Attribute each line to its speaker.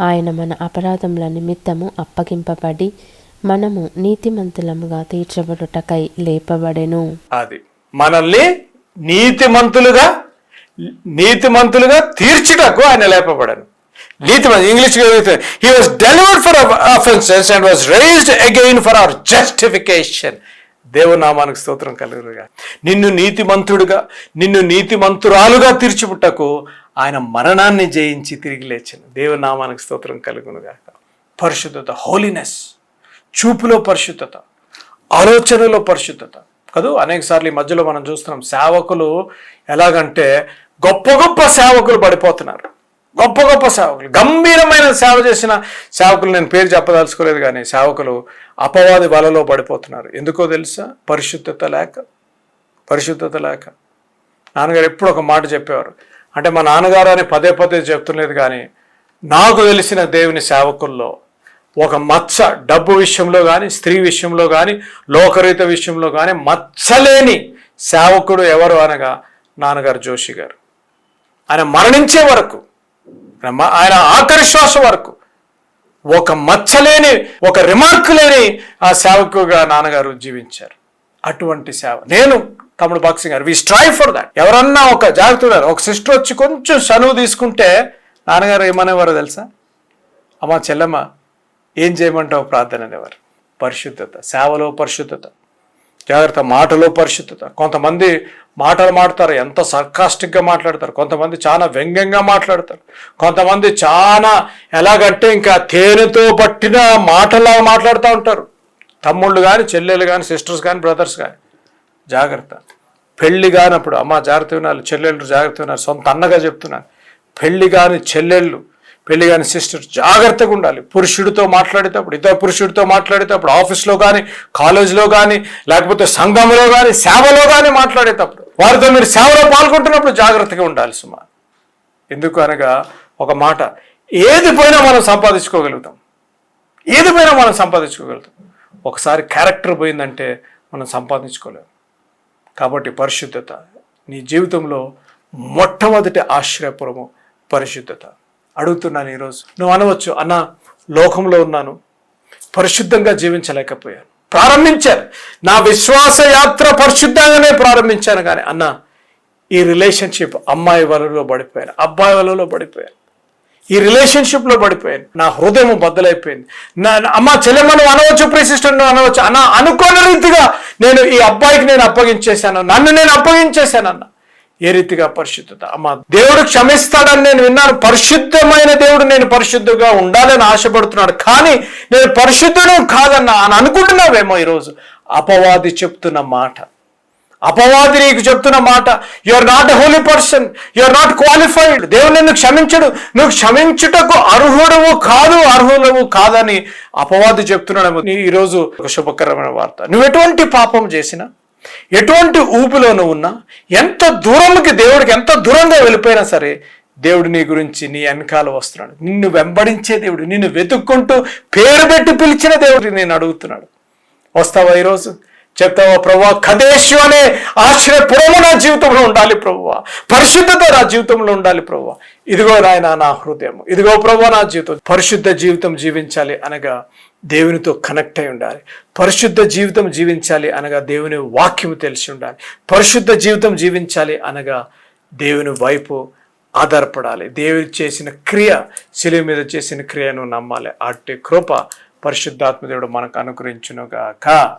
Speaker 1: ఆయన మన అపరాధముల నిమిత్తము అప్పగింపబడి మనము నీతిమంతులముగా తీర్చబడుటకై లేపబడెను.
Speaker 2: అది మనల్ని నీతిమంతులుగా నీతిమంతులుగా తీర్చుటకు ఆయన లేపబడను. నీతిమంతు English he was delivered for offences and was raised again for our justification దేవనామానికి స్తోత్రం కలుగురుగా నిన్ను నీతిమంతుడుగా నిన్ను నీతిమంతురాలుగా తీర్చిపుట్టకు ఆయన మరణాన్ని జయించి తిరిగి లేచిన. దేవనామానికి స్తోత్రం కలుగునుగా పరిశుద్ధత హోలీనెస్ చూపులో పరిశుద్ధత ఆలోచనలో పరిశుద్ధత. కదూ? అనేకసార్లు ఈ మధ్యలో మనం చూస్తున్నాం సేవకులు ఎలాగంటే గొప్ప గొప్ప సేవకులు పడిపోతున్నారు. గొప్ప గొప్ప సేవకులు గంభీరమైన సేవ చేసిన సేవకులు నేను పేరు చెప్పదలుచుకోలేదు కానీ సేవకులు అపవాది వలలో పడిపోతున్నారు. ఎందుకో తెలుసా? పరిశుద్ధత లేక. పరిశుద్ధత లేక. నాన్నగారు ఎప్పుడు ఒక మాట చెప్పేవారు. అంటే మా నాన్నగారు అని పదే పదే చెప్తులేదు కానీ నాకు తెలిసిన దేవుని సేవకుల్లో ఒక మచ్చ డబ్బు విషయంలో కానీ స్త్రీ విషయంలో కానీ లోకరీత విషయంలో కానీ మచ్చలేని సేవకుడు ఎవరు అనగా నాన్నగారు జోషి గారు. ఆయన మరణించే వరకు ఆయన ఆఖరి శ్వాస వరకు ఒక మచ్చలేని ఒక రిమార్క్ లేని ఆ సేవకుగా నాన్నగారు జీవించారు. అటువంటి సేవ. నేను తమ్ముడు బాక్సింగ్ గారు వి స్ట్రైవ్ ఫర్ దాట్ ఎవరన్నా ఒక జాగ్రత్త ఉన్నారు. ఒక సిస్టర్ వచ్చి కొంచెం చనువు తీసుకుంటే నాన్నగారు ఏమనేవారో తెలుసా? అమ్మా చెల్లమ్మ ఏం చేయమంటావు ప్రార్థన అనేవారు. పరిశుద్ధత సేవలో పరిశుద్ధత. జాగ్రత్త మాటలో పరిశుద్ధత. కొంతమంది మాటలు మాడతారు ఎంత సర్కాస్టిక్గా మాట్లాడతారు. కొంతమంది చాలా వ్యంగ్యంగా మాట్లాడతారు. కొంతమంది చాలా ఎలాగంటే ఇంకా తేనెతో పట్టిన మాటలాగా మాట్లాడుతూ ఉంటారు. తమ్ముళ్ళు కానీ చెల్లెలు కానీ సిస్టర్స్ కానీ బ్రదర్స్ కానీ జాగ్రత్త. పెళ్ళి కానప్పుడు అమ్మ జాగ్రత్త వినాలి చెల్లెళ్ళు జాగ్రత్త వినాలి సొంత అన్నగా చెప్తున్నాను. పెళ్ళి కాని చెల్లెళ్ళు పెళ్ళి కాని సిస్టర్ జాగ్రత్తగా ఉండాలి. పురుషుడితో మాట్లాడేటప్పుడు ఇతర పురుషుడితో మాట్లాడేటప్పుడు ఆఫీస్లో కానీ కాలేజీలో కానీ లేకపోతే సంఘంలో కానీ సేవలో కానీ మాట్లాడేటప్పుడు వారితో మీరు సేవలో పాల్గొంటున్నప్పుడు జాగ్రత్తగా ఉండాలి సుమా. ఎందుకు అనగా ఒక మాట ఏది పోయినా మనం సంపాదించుకోగలుగుతాం. ఏది పోయినా మనం సంపాదించుకోగలుగుతాం. ఒకసారి క్యారెక్టర్ పోయిందంటే మనం సంపాదించుకోలేం. కాబట్టి పరిశుద్ధత నీ జీవితంలో మొట్టమొదటి ఆశ్రయపురము పరిశుద్ధత. అడుగుతున్నాను ఈరోజు. నువ్వు అనవచ్చు అన్న లోకంలో ఉన్నాను. పరిశుద్ధంగా జీవించలేకపోయాను. ప్రారంభించాను. నా విశ్వాస యాత్ర పరిశుద్ధంగానే ప్రారంభించాను కానీ అన్న ఈ రిలేషన్షిప్ అమ్మాయి వలలో పడిపోయాను. అబ్బాయి వలలో పడిపోయాను. ఈ రిలేషన్షిప్లో పడిపోయాను. నా హృదయం బద్దలైపోయింది. నా అమ్మ చెల్లెమ్మను అనవచ్చు ప్రిసిస్టర్ నువ్వు అనవచ్చు. అన్న అనుకోని రీతిగా నేను ఈ అబ్బాయికి నేను అప్పగించేశాను. నన్ను నేను అప్పగించేశాను అన్న. ఏ రీతిగా పరిశుద్ధత? అమ్మా దేవుడు క్షమిస్తాడని నేను విన్నాను. పరిశుద్ధమైన దేవుడు నేను పరిశుద్ధంగా ఉండాలని ఆశపడుతున్నాడు. కానీ నేను పరిశుద్ధుడు కాదన్నా అని అనుకుంటున్నావేమో ఈరోజు? అపవాది చెప్తున్న మాట. అపవాది నీకు చెప్తున్న మాట. You are not holy person you are not qualified దేవుడు నిన్ను క్షమించడు. నువ్వు క్షమించుటకు అర్హుడవు కాదు అర్హులవు కాదని అపవాది చెప్తున్నాడు నీ ఈరోజు ఒక శుభకరమైన వార్త. నువ్వు ఎటువంటి పాపం చేసినా ఎటువంటి ఊపిలోనూ ఉన్నా ఎంత దూరంకి దేవుడికి ఎంత దూరంగా వెళ్ళిపోయినా సరే దేవుడు నీ గురించి నీ వెనకాల వస్తున్నాడు. నిన్ను వెంబడించే దేవుడు నిన్ను వెతుక్కుంటూ పేరు పెట్టి పిలిచిన దేవుడు నేను అడుగుతున్నాడు. వస్తావా ఈరోజు? చెప్తావా ప్రభు కదేశు అనే ఆశ్రయపురము నా జీవితంలో ఉండాలి ప్రభువా పరిశుద్ధత నా జీవితంలో ఉండాలి ప్రభు. ఇదిగో నాయన నా హృదయం ఇదిగో ప్రభు నా జీవితం. పరిశుద్ధ జీవితం జీవించాలి అనగా దేవునితో కనెక్ట్ అయి ఉండాలి. పరిశుద్ధ జీవితం జీవించాలి అనగా దేవుని వాక్యము తెలిసి ఉండాలి. పరిశుద్ధ జీవితం జీవించాలి అనగా దేవుని వైపు ఆధారపడాలి. దేవుడు చేసిన క్రియ శిలువ మీద చేసిన క్రియను నమ్మాలి. అట్టి కృప పరిశుద్ధాత్మ దేవుడు మనకు అనుగ్రహించునుగాక.